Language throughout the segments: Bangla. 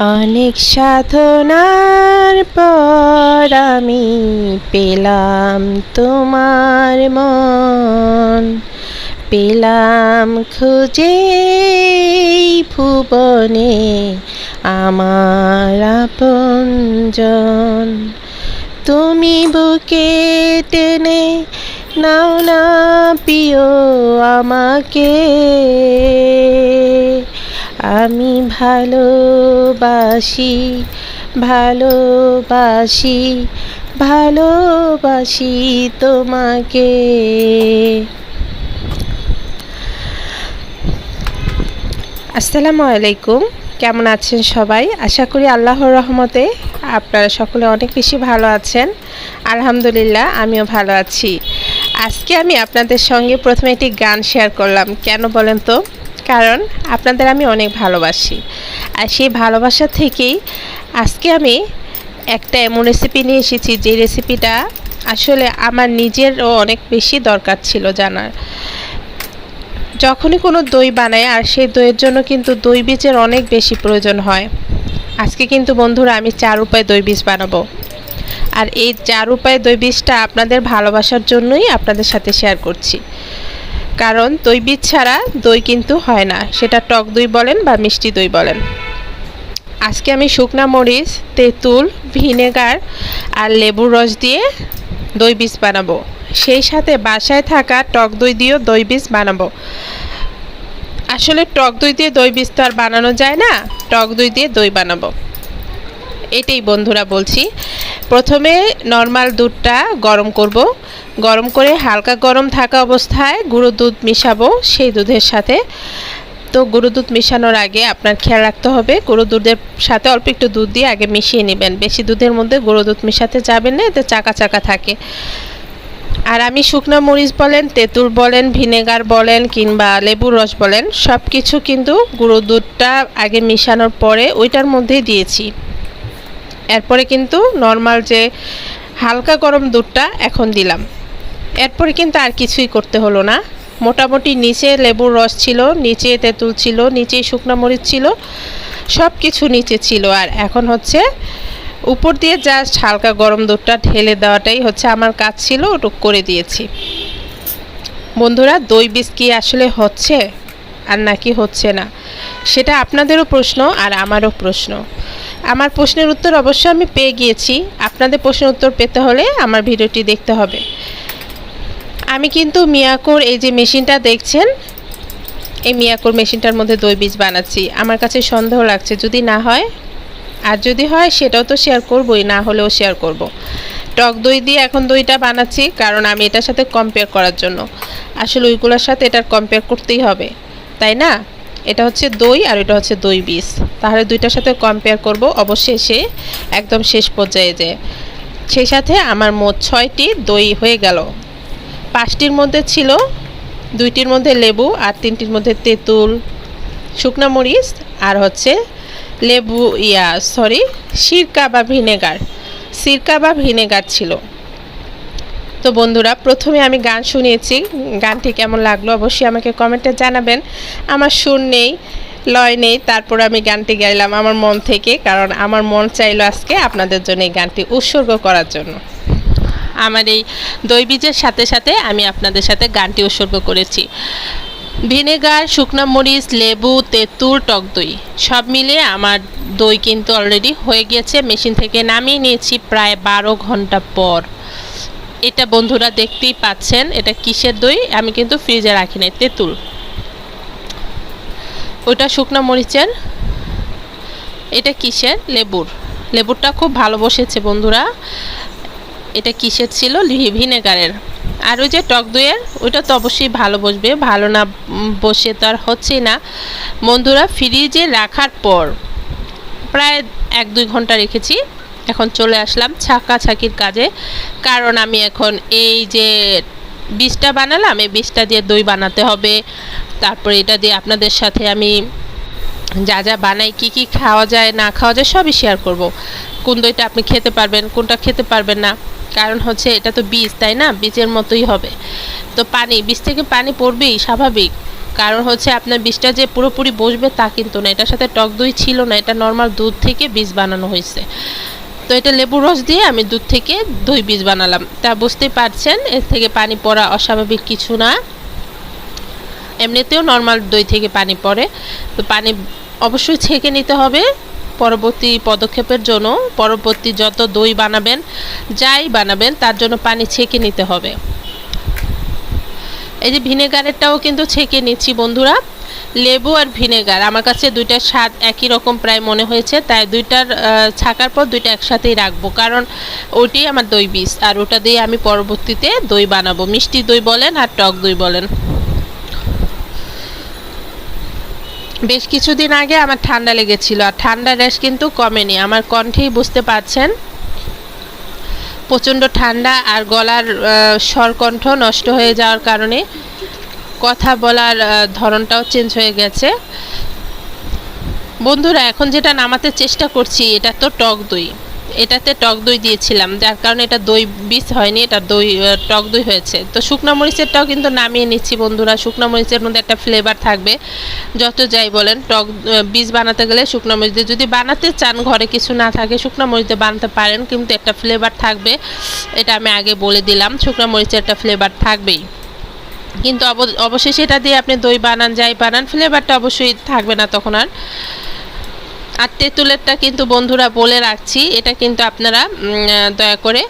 অনেক সাধনার পর আমি পেলাম তোমার মন। পেলাম খুঁজে ভুবনে আমার আপনজন। তুমি বুকে টেনে নাও না প্রিয় আমাকে। আমি ভালোবাসি ভালোবাসি ভালোবাসি তোমাকে। আসসালামু আলাইকুম, কেমন আছেন সবাই? আশা করি আল্লাহর রহমতে আপনারা সকলে অনেক বেশি ভালো আছেন। আলহামদুলিল্লাহ, আমিও ভালো আছি। আজকে আমি আপনাদের সঙ্গে প্রথমে একটি গান শেয়ার করলাম, কেন বলেন তো? কারণ আপনাদের আমি অনেক ভালোবাসি। আর সেই ভালোবাসা থেকেই আজকে আমি একটা এমন রেসিপি নিয়ে এসেছি, যে রেসিপিটা আসলে আমার নিজেরও অনেক বেশি দরকার ছিল জানার। যখনই কোনো দই বানায় আর সেই দইয়ের জন্য কিন্তু দই বীজের অনেক বেশি প্রয়োজন হয়। আজকে কিন্তু বন্ধুরা আমি চার উপায় দই বীজ বানাবো। আর এই চার উপায় দই বীজটা আপনাদের ভালোবাসার জন্যই আপনাদের সাথে শেয়ার করছি। কারণ দই বীজ ছাড়া দই কিন্তু হয় না। সেটা টক দই বলেন বা মিষ্টি দই বলেন। আজকে আমি শুকনা মরিচ, তেঁতুল, ভিনেগার আর লেবুর রস দিয়ে দই বীজ বানাবো। সেই সাথে বাসায় থাকা টক দই দিয়েও দই বীজ বানাবো। আসলে টক দই দিয়ে দই বীজ তো আর বানানো যায় না, টক দই দিয়ে দই বানাবো। এটাই বন্ধুরা বলছি। প্রথমে নর্মাল দুধটা গরম করব। গরম করে হালকা গরম থাকা অবস্থায় গুঁড়ো দুধ মিশাবো সেই দুধের সাথে। তো গুঁড়ো দুধ মেশানোর আগে আপনার খেয়াল রাখতে হবে, গুঁড়ো দুধের সাথে অল্প একটু দুধ দিয়ে আগে মিশিয়ে নেবেন। বেশি দুধের মধ্যে গুঁড়ো দুধ মেশাতে যাবেন না, এতে চাকা চাকা থাকে। আর আমি শুকনো মরিচ বলেন, তেঁতুল বলেন, ভিনেগার বলেন কিংবা লেবুর রস বলেন সব কিছু কিন্তু গুঁড়ো দুধটা আগে মিশানোর পরে ওইটার মধ্যেই দিয়েছি। এরপরে কিন্তু নর্মাল যে হালকা গরম দুধটা এখন দিলাম। এরপরে কিন্তু আর কিছুই করতে হলো না। মোটামুটি নিচে লেবুর রস ছিল, নিচে তেঁতুল ছিল, নিচে শুকনো মরিচ ছিল সব কিছু নিচে ছিল। আর এখন হচ্ছে উপর দিয়ে জাস্ট হালকা গরম দুধটা ঢেলে দেওয়াটাই হচ্ছে আমার কাজ ছিল, ওটুক করে দিয়েছি। বন্ধুরা, দই বীজ কি আসলে হচ্ছে আর নাকি হচ্ছে না? সেটা আপনাদেরও প্রশ্ন আর আমারও প্রশ্ন। আমার প্রশ্নের উত্তর অবশ্য আমি পেয়ে গিয়েছি। আপনাদের প্রশ্নের উত্তর পেতে হলে আমার ভিডিওটি দেখতে হবে। আমি কিন্তু মিয়াকোর এই যে মেশিনটা দেখছেন, এই মিয়াকোর মেশিনটার মধ্যে দই বীজ বানাচ্ছি। আমার কাছে সন্দেহ লাগছে, যদি না হয়, আর যদি হয়, সেটাও তো শেয়ার করবই, না হলেও শেয়ার করব। টক দই দিয়ে এখন দইটা বানাচ্ছি, কারণ আমি এটার সাথে কম্পেয়ার করার জন্য। আসলে ওইগুলোর সাথে এটার কম্পেয়ার করতেই হবে, তাই না? এটা হচ্ছে দই আর এটা হচ্ছে দই বীজ। তাহলে দুইটার সাথে কম্পেয়ার করব। অবশ্যই সে একদম শেষ পর্যায়ে যে, সেই সাথে আমার মোট ছয়টি দই হয়ে গেল। পাঁচটির মধ্যে ছিল, দুইটির মধ্যে লেবু আর তিনটির মধ্যে তেঁতুল, শুকনো মরিচ আর হচ্ছে লেবু ইয়া সরি সিরকা বা ভিনেগার। সিরকা বা ভিনেগার ছিল। তো বন্ধুরা, প্রথমে আমি গান শুনিয়েছি। গানটি কেমন লাগল অবশ্যই আমাকে কমেন্টে জানাবেন। আমার সুর নেই, লয় নেই, তারপর আমি গানটি গাইলাম আমার মন থেকে, কারণ আমার মন চাইলো আজকে আপনাদের জন্য এই গানটি উৎসর্গ করার জন্য। আমার এই দই বীজের সাথে সাথে আমি আপনাদের সাথে গানটি উৎসর্গ করেছি। ভিনেগার, শুকনো মরিচ, লেবু, তেঁতুল, টক দই, সব মিলে আমার দই কিন্তু অলরেডি হয়ে গিয়েছে। মেশিন থেকে নামিয়ে নিয়েছি প্রায় বারো ঘণ্টা পর। এটা বন্ধুরা দেখতেই পাচ্ছেন, এটা কিসের দই? আমি কিন্তু ফ্রিজে রাখি নাই, তেঁতুল। ওইটা শুকনো মরিচের। এটা কিসের? লেবুর। লেবুরটা খুব ভালো বসেছে বন্ধুরা। এটা কিসের ছিল? ভিনেগারের। আর ওই যে টক দইয়ের, ওইটা তো অবশ্যই ভালো বসবে। ভালো না বসে তো আর হচ্ছেই না। বন্ধুরা, ফ্রিজে রাখার পর প্রায় এক দুই ঘণ্টা রেখেছি। এখন চলে আসলাম ছাকা ছাকির কাজে। কারণ আমি এখন এই যে বীজটা বানালাম, এই বীজটা দিয়ে দই বানাতে হবে। তারপরে এটা দিয়ে আপনাদের সাথে আমি যা যা বানাই, কি কি খাওয়া যায়, না খাওয়া যায়, সবই শেয়ার করব। কোন দইটা আপনি খেতে পারবেন, কোনটা খেতে পারবেন না। কারণ হচ্ছে এটা তো বীজ, তাই না? বীজের মতোই হবে। তো পানি, বীজ থেকে পানি পড়বেই, স্বাভাবিক। কারণ হচ্ছে আপনার বীজটা যে পুরোপুরি বসবে তা কিন্তু না। এটার সাথে টক দই ছিল না, এটা নর্মাল দুধ থেকে বীজ বানানো হয়েছে। তো এটা লেবু রস দিয়ে আমি দুধ থেকে দই বীজ বানালাম। তা বুঝতেই পারছেন, এর থেকে পানি পড়া অস্বাভাবিক কিছু না। এমনিতেও নর্মাল দই থেকে পানি পড়ে। তো পানি অবশ্যই ছেঁকে নিতে হবে। পরবর্তী পদক্ষেপের জন্য, পরবর্তী যত দই বানাবেন, যাই বানাবেন, তার জন্য পানি ছেঁকে নিতে হবে। এই যে ভিনেগারেরটাও কিন্তু ছেঁকে নিচ্ছি বন্ধুরা। লেবু আর ভিনেগার। আমার কাছে দুইটার স্বাদ একই রকম প্রায় মনে হয়েছে, তাই দুইটার ছাকার পর দুইটা একসাথেই রাখব। কারণ ওইটি আমার দই বীজ, আর ওটা দিয়ে আমি পরবর্তীতে দই বানাবো। মিষ্টি দই বলেন আর টক দই বলেন। বেশ কিছুদিন আগে আমার ঠান্ডা লেগেছিল, আর ঠান্ডা র্যাশ কিন্তু কমেনি। আমার কণ্ঠেই বুঝতে পারছেন, প্রচণ্ড ঠান্ডা আর গলার স্বরকণ্ঠ নষ্ট হয়ে যাওয়ার কারণে কথা বলার ধরনটাও চেঞ্জ হয়ে গেছে। বন্ধুরা, এখন যেটা নামাতে চেষ্টা করছি, এটা তো টক দই। এটাতে টক দই দিয়েছিলাম, যার কারণে এটা দই বীজ হয়নি, এটা দই টক দই হয়েছে। তো শুকনো মরিচেরটাও কিন্তু নামিয়ে নিচ্ছি বন্ধুরা, শুকনো মরিচের মধ্যে একটা ফ্লেভার থাকবে। যত যাই বলেন, টক বীজ বানাতে গেলে শুকনো মরিচ দিয়ে যদি বানাতে চান ঘরে কিছু না থাকে, শুকনো মরিচ দিয়ে বানাতে পারেন, কিন্তু একটা ফ্লেভার থাকবে, এটা আমি আগে বলে দিলাম, শুকনো মরিচের একটা ফ্লেভার থাকবেই। কিন্তু অবশেষে এটা দিয়ে আপনি দই বানান, যাই বানান ফ্লেভারটা অবশ্যই থাকবে না তখন আর। আর তেঁতুলেরটা কিন্তু বন্ধুরা বলে রাখছি, এটা কিন্তু আপনারা দয়া করে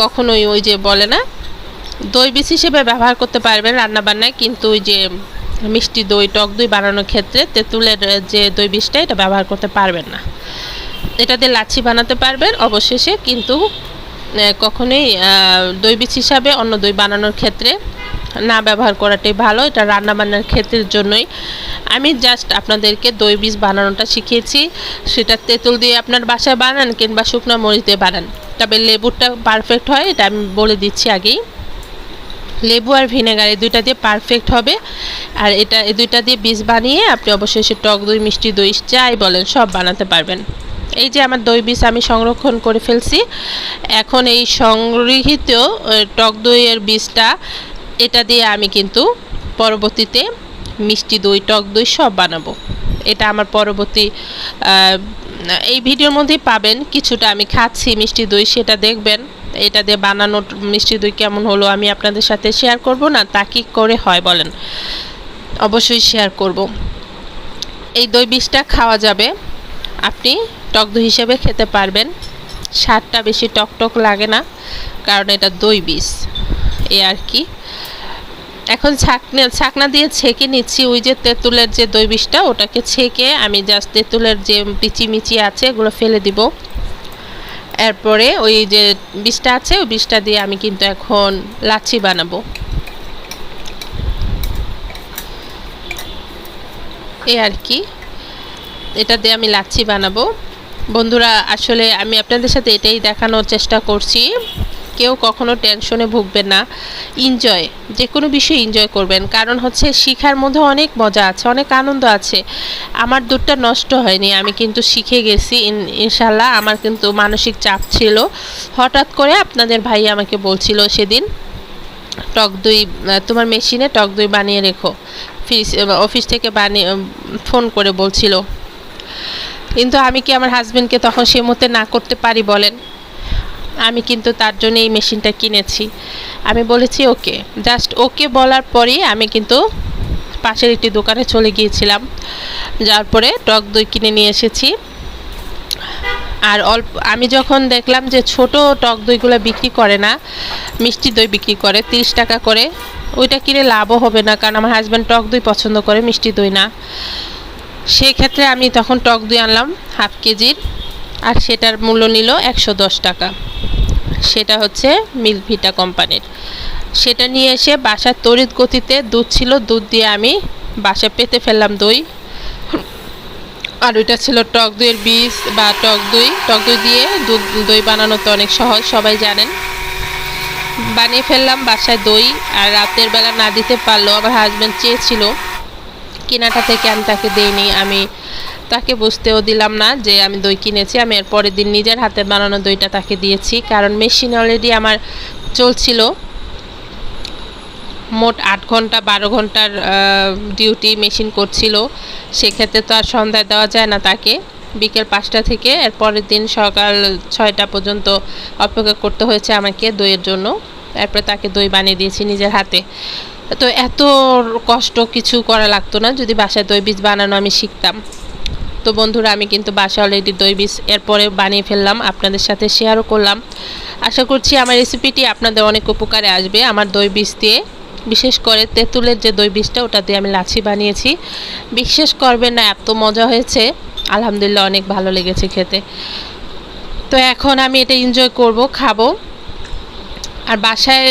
কখনোই ওই যে বলে না, দই বীজ হিসেবে ব্যবহার করতে পারবেন রান্নাবান্নায়, কিন্তু ওই যে মিষ্টি দই, টক দই বানানোর ক্ষেত্রে তেঁতুলের যে দই বীজটা, এটা ব্যবহার করতে পারবেন না। এটা দিয়ে লাচ্ছি বানাতে পারবেন অবশেষে, কিন্তু কখনোই দই বীজ হিসাবে অন্য দই বানানোর ক্ষেত্রে না ব্যবহার করাটাই ভালো। এটা রান্নাবান্নার ক্ষেত্রের জন্যই। আমি জাস্ট আপনাদেরকে দই বীজ বানানোটা শিখিয়েছি। সেটা তেঁতুল দিয়ে আপনার বাসায় বানান কিংবা শুকনো মরিচ দিয়ে বানান। তবে লেবুটা পারফেক্ট হয়, এটা আমি বলে দিচ্ছি আগেই। লেবু আর ভিনেগার, এই দুইটা দিয়ে পারফেক্ট হবে। আর এটা, এই দুইটা দিয়ে বীজ বানিয়ে আপনি অবশ্যই সে টক দই, মিষ্টি দই, যাই বলেন, সব বানাতে পারবেন। এই যে আমার দই বীজ আমি সংরক্ষণ করে ফেলছি। এখন এই সংগৃহীত টক দইয়ের বীজটা এটা দিয়ে আমি কিন্তু পরবর্তীতে মিষ্টি দই, টক দই সব বানাবো। এটা আমার পরবর্তী এই ভিডিওর মধ্যেই পাবেন। কিছুটা আমি খাচ্ছি মিষ্টি দই, সেটা দেখবেন। এটা দিয়ে বানানো মিষ্টি দই কেমন হলো আমি আপনাদের সাথে শেয়ার করব না, তা কি করে হয় বলেন। অবশ্যই শেয়ার করব। এই দই বিষটা খাওয়া যাবে। আপনি টক দই হিসেবে খেতে পারবেন। স্বাদটা বেশি টক টক লাগে না, কারণ এটা দই বিষ এ আর কি। এখন ছাকনা ছাকনা দিয়ে ছেঁকে নিচ্ছি। ওই যে তেঁতুলের যে দই বিষটা, ওটাকে ছেঁকে আমি জাস্ট তেঁতুলের যে পিচি মিচি আছে, এগুলো ফেলে দিব। এরপরে ওই যে বিষটা আছে, ওই বিষটা দিয়ে আমি কিন্তু এখন লাচ্ছি বানাবো। এই আর কি। এটা দিয়ে আমি লাচ্ছি বানাবো। বন্ধুরা, আসলে আমি আপনাদের সাথে এটাই দেখানোর চেষ্টা করছি। কেউ কখনো টেনশনে ভুগবেন না। এনজয় যে কোনো বিষয়ে এনজয় করবেন। কারণ হচ্ছে শিখার মধ্যে অনেক মজা আছে, অনেক আনন্দ আছে। আমার দুধটা নষ্ট হয়নি, আমি কিন্তু শিখে গেছি। ইনশাল্লাহ আমার কিন্তু মানসিক চাপ ছিল। হঠাৎ করে আপনাদের ভাই আমাকে বলছিল সেদিন, টক দই তোমার মেশিনে টক দই বানিয়ে রেখো। ফিস অফিস থেকে বানিয়ে ফোন করে বলছিল। কিন্তু আমি কি আমার হাজব্যান্ডকে তখন সে মতে না করতে পারি বলেন? আমি কিন্তু তার জন্য এই মেশিনটা কিনেছি। আমি বলেছি, ওকে। জাস্ট ওকে বলার পরেই আমি কিন্তু পাশের একটি দোকানে চলে গিয়েছিলাম। যার পরে টক দই কিনে নিয়ে এসেছি। আর অল্প, আমি যখন দেখলাম যে ছোট টক দইগুলো বিক্রি করে না, মিষ্টি দই বিক্রি করে, তিরিশ টাকা করে, ওইটা কিনে লাভও হবে না, কারণ আমার হাজব্যান্ড টক দই পছন্দ করে, মিষ্টি দই না। সেই ক্ষেত্রে আমি তখন টক দই আনলাম, হাফ কেজির। আর সেটার মূল্য নিল একশো দশ টাকা। সেটা হচ্ছে মিল্কভিটা কোম্পানির। সেটা নিয়ে এসে বাসার তড়িৎ গতিতে দুধ ছিল, দুধ দিয়ে আমি বাসা পেতে ফেললাম দই। আর ওইটা ছিল টক দইয়ের বীজ বা টক দই। টক দই দিয়ে দুধ, দই বানানো তো অনেক সহজ, সবাই জানেন। বানিয়ে ফেললাম বাসায় দই আর রাতের বেলা না দিতে পারল আমার হাজব্যান্ড চেয়েছিল। কেনাটা থেকে আমি তাকে দিইনি, আমি তাকে বুঝতেও দিলাম না যে আমি দই কিনেছি। আমি এর পরের দিন নিজের হাতে বানানো দইটা তাকে দিয়েছি, কারণ মেশিন অলরেডি আমার চলছিল মোট আট ঘণ্টা, বারো ঘণ্টার ডিউটি মেশিন করছিল। সেক্ষেত্রে তো আর সন্ধ্যায় দেওয়া যায় না তাকে। বিকেল পাঁচটা থেকে এর পরের দিন সকাল ছয়টা পর্যন্ত অপেক্ষা করতে হয়েছে আমাকে দইয়ের জন্য। এরপরে তাকে দই বানিয়ে দিয়েছি নিজের হাতে। তো এত কষ্ট কিছু করা লাগতো না, যদি বাসায় দই বীজ বানানো আমি শিখতাম। তো বন্ধুরা, আমি কিন্তু বাসা অলরেডি দই বীজ এরপরে বানিয়ে ফেললাম, আপনাদের সাথে শেয়ারও করলাম। আশা করছি আমার রেসিপিটি আপনাদের অনেক উপকারে আসবে। আমার দই বীজ দিয়ে, বিশেষ করে তেঁতুলের যে দই বীজটা, ওটা দিয়ে আমি লাচ্ছি বানিয়েছি। বিশ্বাস করবেন না, এত মজা হয়েছে। আলহামদুলিল্লাহ, অনেক ভালো লেগেছে খেতে। তো এখন আমি এটা এনজয় করব, খাব। আর বাসায়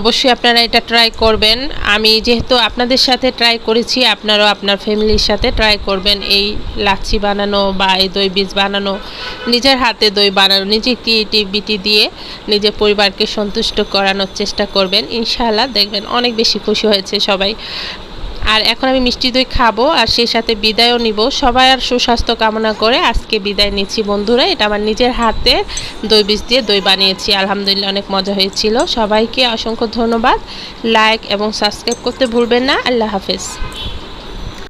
অবশ্যই আপনারা এটা ট্রাই করবেন। আমি যেহেতু আপনাদের সাথে ট্রাই করেছি, আপনারাও আপনার ফ্যামিলির সাথে ট্রাই করবেন। এই লাচ্ছি বানানো বা এই দই বীজ বানানো, নিজের হাতে দই বানানো, নিজে ক্রিয়েটিভিটি দিয়ে নিজের পরিবারকে সন্তুষ্ট করানোর চেষ্টা করবেন। ইনশাআল্লাহ দেখবেন অনেক বেশি খুশি হয়েছে সবাই। আর এখন আমি মিষ্টি দই খাব আর সেই সাথে বিদায়ও নিব। সবাই আর সুস্বাস্থ্য কামনা করে আজকে বিদায় নিচ্ছি বন্ধুরা। এটা আমার নিজের হাতে দই বীজ দিয়ে দই বানিয়েছি। আলহামদুলিল্লাহ অনেক মজা হয়েছিল। সবাইকে অসংখ্য ধন্যবাদ। লাইক এবং সাবস্ক্রাইব করতে ভুলবেন না। আল্লাহ হাফেজ।